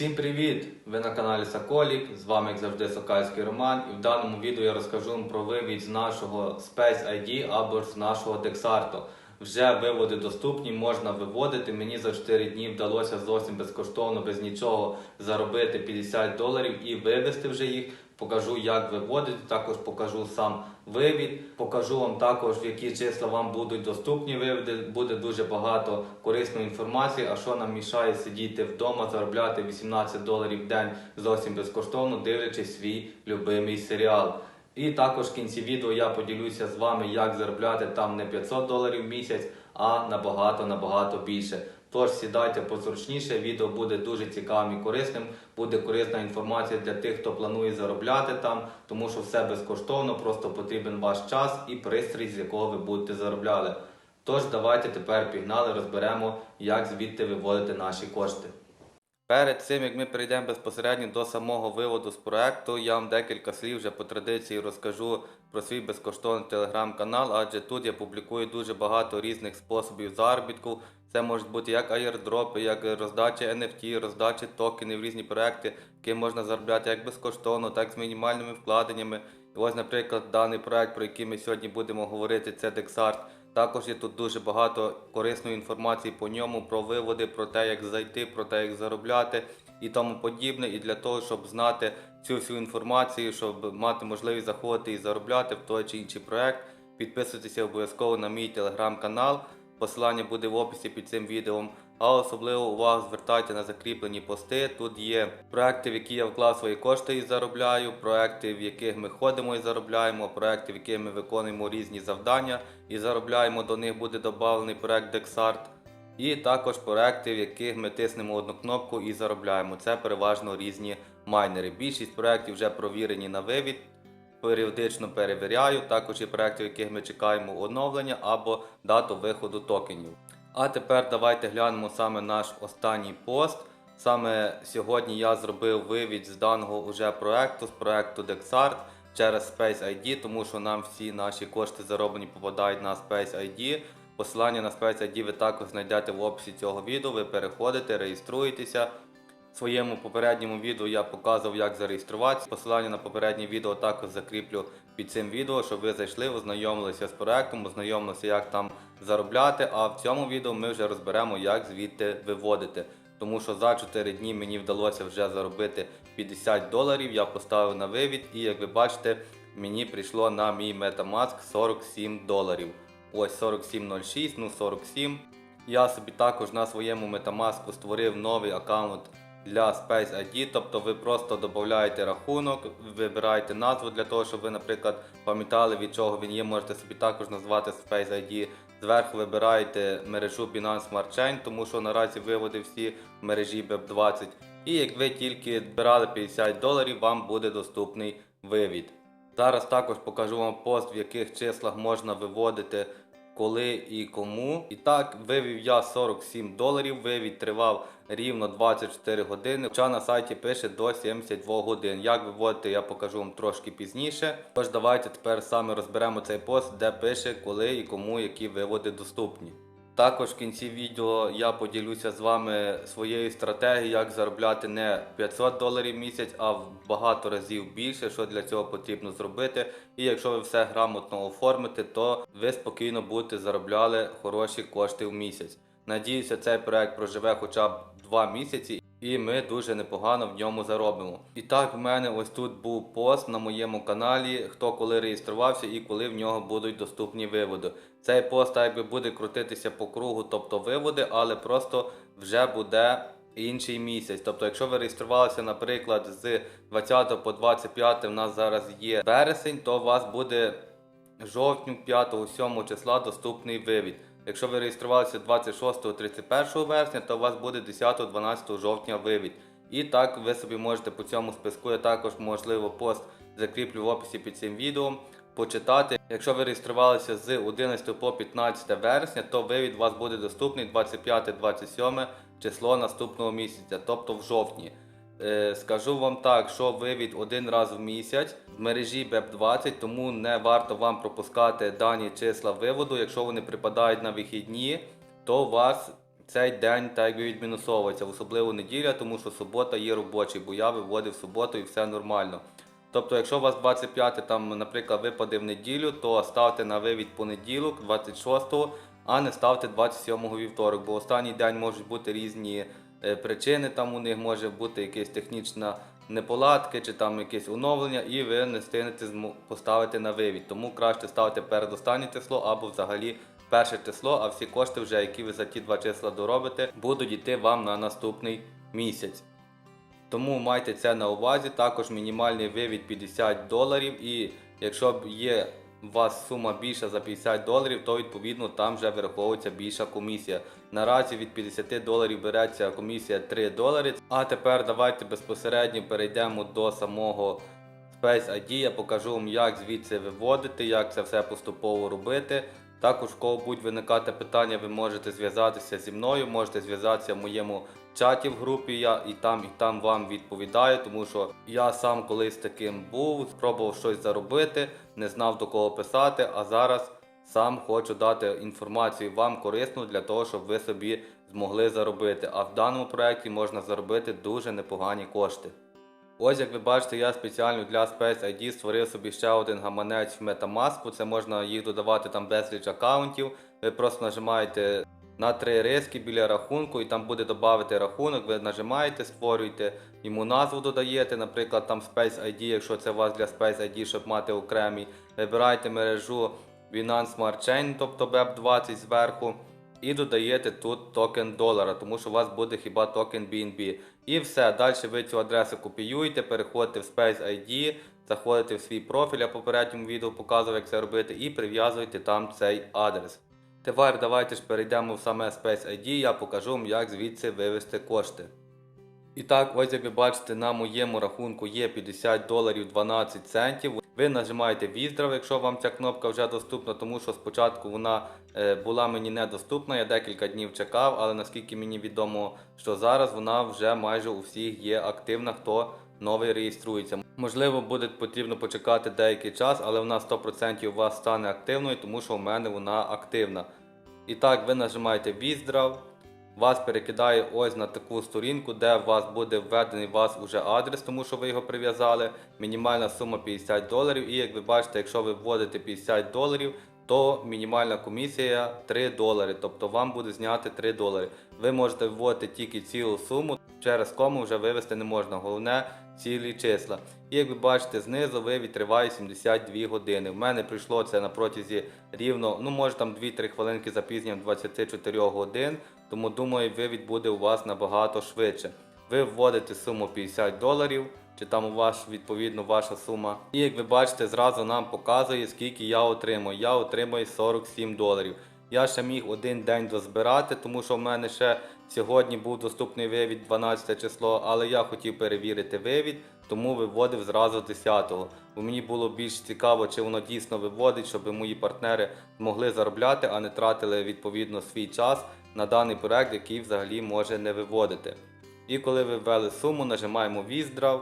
Всім привіт! Ви на каналі Соколік, з вами як завжди Сокальський Роман і в даному відео я розкажу вам про вивід з нашого Space ID або з нашого Dexarto. Вже виводи доступні, можна виводити. Мені за 4 дні вдалося зовсім безкоштовно, без нічого заробити 50 доларів і вивести вже їх. Покажу, як виводити, також покажу сам вивід. Покажу вам також, які числа вам будуть доступні виводи. Буде дуже багато корисної інформації. А що нам мішає сидіти вдома, заробляти 18 доларів в день зовсім безкоштовно, дивлячись свій любимий серіал. І також в кінці відео я поділюся з вами, як заробляти там не 500 доларів в місяць, а набагато набагато більше. Тож сідайте позручніше, відео буде дуже цікавим і корисним. Буде корисна інформація для тих, хто планує заробляти там, тому що все безкоштовно, просто потрібен ваш час і пристрій, з якого ви будете заробляти. Тож давайте тепер пігнали, розберемо, як звідти виводити наші кошти. Перед цим, як ми перейдемо безпосередньо до самого виводу з проекту, я вам декілька слів вже по традиції розкажу про свій безкоштовний телеграм-канал, адже тут я публікую дуже багато різних способів заробітку. Це можуть бути як аєрдропи, як роздача NFT, роздача токенів, різні проекти, які можна заробляти як безкоштовно, так і з мінімальними вкладеннями. І ось, наприклад, даний проект, про який ми сьогодні будемо говорити, це Dexart. Також є тут дуже багато корисної інформації по ньому, про виводи, про те, як зайти, про те, як заробляти і тому подібне. І для того, щоб знати цю всю інформацію, щоб мати можливість заходити і заробляти в той чи інший проект, підписуйтеся обов'язково на мій телеграм-канал. Посилання буде в описі під цим відео. А особливо увагу звертайте на закріплені пости. Тут є проекти, в які я вклав свої кошти і заробляю, проекти, в яких ми ходимо і заробляємо, проекти, в яких ми виконуємо різні завдання і заробляємо. До них буде додавлений проект Dexart. І також проекти, в яких ми тиснемо одну кнопку і заробляємо. Це переважно різні майнери. Більшість проєктів вже провірені на вивід. Періодично перевіряю. Також є проекти, в яких ми чекаємо оновлення або дату виходу токенів. А тепер давайте глянемо саме наш останній пост. Саме сьогодні я зробив вивід з даного уже проекту, з проекту Dexart через Space ID, тому що нам всі наші кошти зароблені попадають на Space ID. Посилання на Space ID ви також знайдете в описі цього відео. Ви переходите, реєструєтеся. Своєму попередньому відео я показував, як зареєструватися. Посилання на попереднє відео також закріплю під цим відео, щоб ви зайшли, ознайомилися з проектом, ознайомилися, як там заробляти. А в цьому відео ми вже розберемо, як звідти виводити. Тому що за 4 дні мені вдалося вже заробити 50 доларів. Я поставив на вивід, і як ви бачите, мені прийшло на мій Metamask 47 доларів. Ось 47.06, ну 47. Я собі також на своєму Metamask створив новий аккаунт для Space ID, тобто ви просто додаєте рахунок, вибираєте назву для того, щоб ви, наприклад, пам'ятали від чого він є, можете собі також назвати Space ID. Зверху вибираєте мережу Binance Smart Chain, тому що наразі виводи всі в мережі BEP20. І як ви тільки збирали 50 доларів, вам буде доступний вивід. Зараз також покажу вам пост, в яких числах можна виводити коли і кому. І так, вивів я 47 доларів, вивід тривав рівно 24 години. Хоча на сайті пише до 72 годин. Як виводити, я покажу вам трошки пізніше. Тож давайте тепер саме розберемо цей пост, де пише, коли і кому які виводи доступні. Також в кінці відео я поділюся з вами своєю стратегією, як заробляти не 500 доларів місяць, а в багато разів більше, що для цього потрібно зробити. І якщо ви все грамотно оформите, то ви спокійно будете заробляли хороші кошти в місяць. Надіюся, цей проект проживе хоча б 2 місяці. І ми дуже непогано в ньому заробимо. І так, в мене ось тут був пост на моєму каналі, хто коли реєструвався і коли в нього будуть доступні виводи. Цей пост якби буде крутитися по кругу, тобто виводи, але просто вже буде інший місяць. Тобто, якщо ви реєструвалися, наприклад, з 20 по 25 в нас зараз є вересень, то у вас буде жовтню 5-7 числа доступний вивід. Якщо ви реєструвалися 26-31 вересня, то у вас буде 10-12 жовтня вивід. І так ви собі можете по цьому списку, я також можливо пост закріплю в описі під цим відео. Почитати. Якщо ви реєструвалися з 11 по 15 вересня, то вивід у вас буде доступний 25-27 число наступного місяця, тобто в жовтні. Е, Скажу вам так, що вивід один раз в місяць в мережі BEP20, тому не варто вам пропускати дані числа виводу. Якщо вони припадають на вихідні, то у вас цей день так якби відмінусовується, особливо неділя, тому що субота є робочий, бо я виводив суботу і все нормально. Тобто, якщо у вас 25 там, наприклад, випаде в неділю, то ставте на вивід понеділок, 26-го, а не ставте 27-го вівторок, бо останній день можуть бути різні е, причини, там у них може бути якась технічна неполадки чи там якесь оновлення, і ви не встигнете поставити на вивід. Тому краще ставте передостаннє число або взагалі перше число, а всі кошти, вже які ви за ті два числа доробите, будуть йти вам на наступний місяць. Тому майте це на увазі. Також мінімальний вивід 50 доларів. І якщо є у вас сума більша за 50 доларів, то відповідно там вже вираховується більша комісія. Наразі від 50 доларів береться комісія 3 долари. А тепер давайте безпосередньо перейдемо до самого Space ID. Я покажу вам, як звідси виводити, як це все поступово робити. Також, в кого будуть виникати питання, ви можете зв'язатися зі мною, можете зв'язатися в моєму чаті в групі. Я і там, і там вам відповідаю, тому що я сам колись таким був, спробував щось заробити, не знав до кого писати, а зараз сам хочу дати інформацію вам корисну для того, щоб ви собі змогли заробити. А в даному проєкті можна заробити дуже непогані кошти. Ось як ви бачите, я спеціально для Space ID створив собі ще один гаманець в Metamask. Це можна їх додавати там безліч аккаунтів. Ви просто нажимаєте на три риски біля рахунку, і там буде додати рахунок. Ви нажимаєте, створюєте, йому назву додаєте, наприклад, там Space ID, якщо це у вас для Space ID, щоб мати окремий. Вибираєте мережу Binance Smart Chain, тобто BEP20 зверху. І додаєте тут токен долара, тому що у вас буде хіба токен BNB. І все, далі ви цю адресу копіюєте, переходите в Space ID, заходите в свій профіль, я попередньому відео показував, як це робити, і прив'язуєте там цей адрес. Тепер давайте ж перейдемо в саме Space ID, я покажу вам, як звідси вивести кошти. І так, ось як ви бачите, на моєму рахунку є 50 доларів 12 центів. Ви нажимаєте Withdraw, якщо вам ця кнопка вже доступна, тому що спочатку вона е, була мені недоступна, я декілька днів чекав, але наскільки мені відомо, що зараз вона вже майже у всіх є активна, хто новий реєструється. Можливо, буде потрібно почекати деякий час, але вона 100% у вас стане активною, тому що у мене вона активна. І так, ви нажимаєте Withdraw, вас перекидає ось на таку сторінку, де у вас буде введений вас уже адрес, тому що ви його прив'язали. Мінімальна сума 50 доларів. І як ви бачите, якщо ви вводите 50 доларів, то мінімальна комісія 3 долари. Тобто вам буде зняти 3 долари. Ви можете вводити тільки цілу суму, через кому вже вивести не можна. Головне цілі числа. І як ви бачите, знизу вивід триває 72 години. В мене прийшло це на протязі рівно, ну може там 2-3 хвилинки запізненням 24 годин. Тому думаю, вивід буде у вас набагато швидше. Ви вводите суму 50 доларів, чи там у вас відповідно ваша сума. І як ви бачите, зразу нам показує, скільки я отримую. Я отримую 47 доларів. Я ще міг один день дозбирати, тому що в мене ще сьогодні був доступний вивід 12 число, але я хотів перевірити вивід, тому виводив зразу 10-го. Бо мені було більш цікаво, чи воно дійсно виводить, щоб мої партнери змогли заробляти, а не тратили відповідно свій час на даний проект, який взагалі може не виводити. І коли ви ввели суму, нажимаємо Withdraw.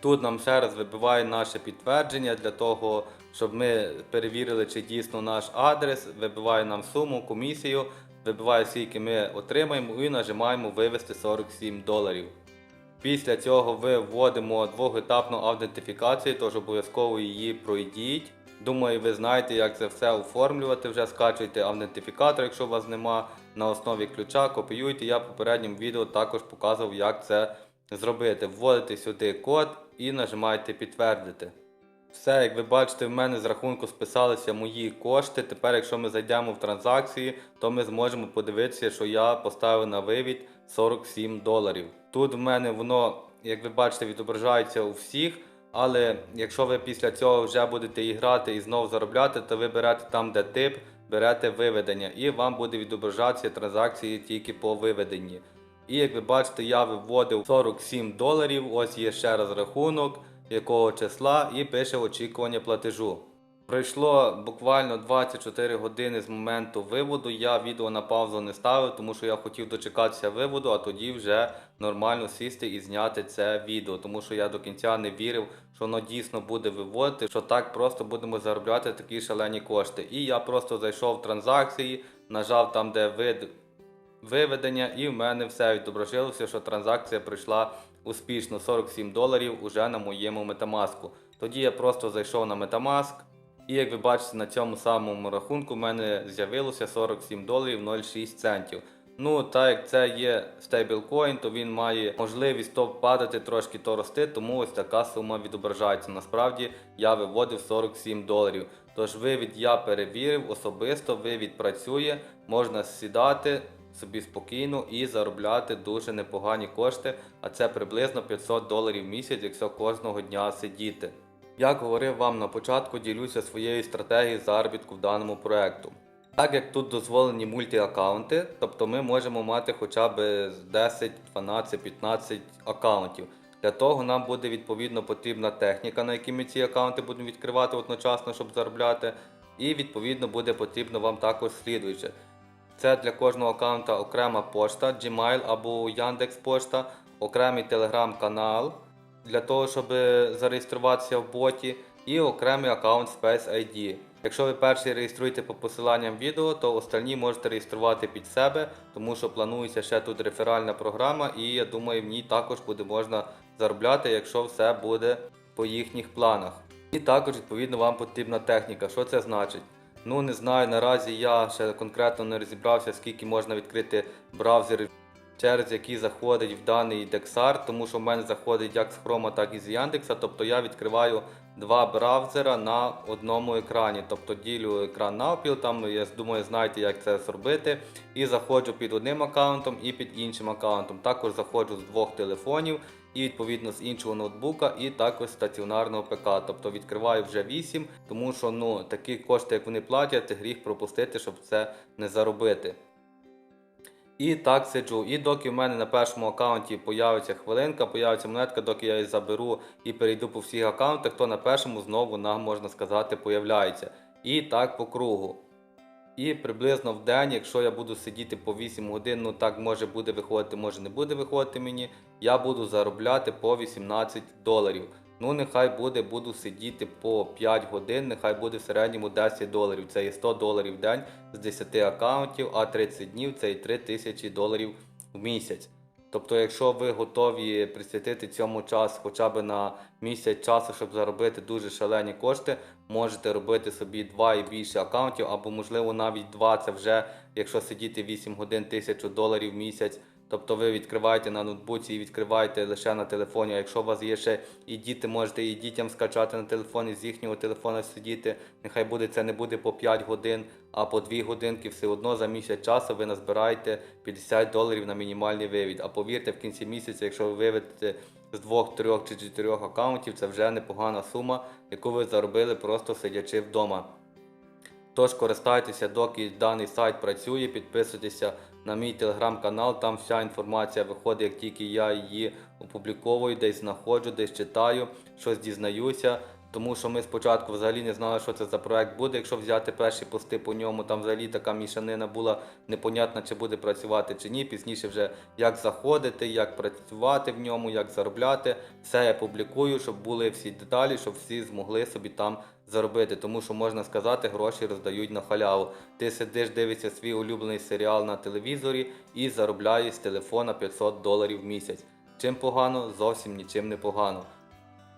Тут нам ще раз вибиває наше підтвердження для того, щоб ми перевірили, чи дійсно наш адрес, вибиває нам суму, комісію, вибиває скільки ми отримаємо і нажимаємо вивести 47 доларів. Після цього ви вводимо двохетапну аутентифікацію, тож обов'язково її пройдіть. Думаю, ви знаєте, як це все оформлювати. Вже скачуйте аутентифікатор, якщо у вас нема на основі ключа, копіюйте. Я в попередньому відео також показував, як це зробити. Вводите сюди код і нажимаєте підтвердити. Все, як ви бачите, в мене з рахунку списалися мої кошти. Тепер, якщо ми зайдемо в транзакції, то ми зможемо подивитися, що я поставив на вивід 47 доларів. Тут в мене воно, як ви бачите, відображається у всіх. Але якщо ви після цього вже будете і грати і знову заробляти, то ви берете там, де тип, берете виведення, і вам буде відображатися транзакції тільки по виведенні. І як ви бачите, я виводив 47 доларів. Ось є ще раз рахунок, якого числа, і пише очікування платежу. Пройшло буквально 24 години з моменту виводу. Я відео на паузу не ставив, тому що я хотів дочекатися виводу, а тоді вже нормально сісти і зняти це відео, тому що я до кінця не вірив, що воно дійсно буде виводити, що так просто будемо заробляти такі шалені кошти. І я просто зайшов в транзакції, нажав там, де вид виведення, і в мене все відображилося, що транзакція пройшла успішно 47 доларів уже на моєму Metamask. Тоді я просто зайшов на Metamask, і як ви бачите, на цьому самому рахунку в мене з'явилося 47 доларів 06 центів. Ну, так як це є стейблкоін, то він має можливість то падати трошки, то рости, тому ось така сума відображається. Насправді я виводив 47 доларів. Тож вивід я перевірив особисто, вивід працює, можна сідати собі спокійно і заробляти дуже непогані кошти, а це приблизно 500 доларів в місяць, якщо кожного дня сидіти. Як говорив вам на початку, ділюся своєю стратегією заробітку в даному проекту. Так як тут дозволені мультиаккаунти, тобто ми можемо мати хоча б 10, 12, 15 аккаунтів. Для того нам буде відповідно потрібна техніка, на якій ми ці аккаунти будемо відкривати одночасно, щоб заробляти. І відповідно буде потрібно вам також слідуюче. Це для кожного аккаунта окрема пошта, Gmail або Яндекс Пошта, окремий телеграм-канал для того, щоб зареєструватися в боті, і окремий аккаунт Space ID. Якщо ви перший реєструєте по посиланням відео, то остальні можете реєструвати під себе, тому що планується ще тут реферальна програма, і я думаю, в ній також буде можна заробляти, якщо все буде по їхніх планах. І також відповідно вам потрібна техніка. Що це значить? Ну не знаю, наразі я ще конкретно не розібрався, скільки можна відкрити браузерів, через які заходить в даний Dexar, тому що в мене заходить як з Chrome, так і з Яндекса. Тобто я відкриваю два браузера на одному екрані. Тобто ділю екран навпіл, там я думаю, знаєте, як це зробити. І заходжу під одним аккаунтом і під іншим аккаунтом. Також заходжу з двох телефонів і відповідно з іншого ноутбука, і також стаціонарного ПК. Тобто відкриваю вже 8, тому що ну такі кошти, як вони платять, гріх пропустити, щоб це не заробити. І так сиджу. І доки в мене на першому аккаунті появиться хвилинка, появиться монетка, доки я її заберу і перейду по всіх аккаунтах, то на першому знову нам можна сказати появляється. І так по кругу. І приблизно в день, якщо я буду сидіти по 8 годин, ну так може буде виходити, може не буде виходити мені, я буду заробляти по 18 доларів. Ну, нехай буде, буду сидіти по 5 годин, нехай буде в середньому 10 доларів. Це є 100 доларів в день з 10 аккаунтів, а 30 днів це і 3000 доларів в місяць. Тобто, якщо ви готові присвятити цьому час хоча б на місяць часу, щоб заробити дуже шалені кошти, можете робити собі два і більше аккаунтів, або можливо навіть два. це вже якщо сидіти 8 годин 1000 доларів в місяць. Тобто ви відкриваєте на ноутбуці і відкриваєте лише на телефоні. А якщо у вас є ще і діти, можете і дітям скачати на телефоні з їхнього телефона сидіти. Нехай буде це не буде по 5 годин, а по 2 годинки. Все одно за місяць часу ви назбираєте 50 доларів на мінімальний вивід. А повірте, в кінці місяця, якщо ви виведете з двох, трьох чи чотирьох аккаунтів, це вже непогана сума, яку ви заробили просто сидячи вдома. Тож користайтеся, доки даний сайт працює, підписуйтеся на мій телеграм-канал, там вся інформація виходить, як тільки я її опубліковую, десь знаходжу, десь читаю, щось дізнаюся. Тому що ми спочатку взагалі не знали, що це за проект буде. Якщо взяти перші пости по ньому, там взагалі така мішанина була непонятна, чи буде працювати чи ні. Пізніше вже як заходити, як працювати в ньому, як заробляти. Все я публікую, щоб були всі деталі, щоб всі змогли собі там заробити. Тому що можна сказати, гроші роздають на халяву. Ти сидиш, дивишся свій улюблений серіал на телевізорі і заробляєш з телефона 500 доларів в місяць. Чим погано? Зовсім нічим не погано.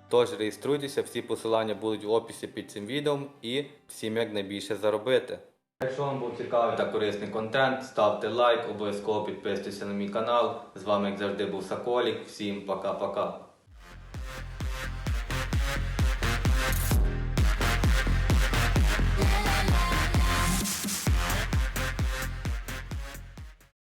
Тож реєструйтеся, всі посилання будуть в описі під цим відео і всім як найбільше заробити. Якщо вам був цікавий та корисний контент, ставте лайк, обов'язково підписуйтесь на мій канал. З вами, як завжди, був Соколік. Всім пока-пока.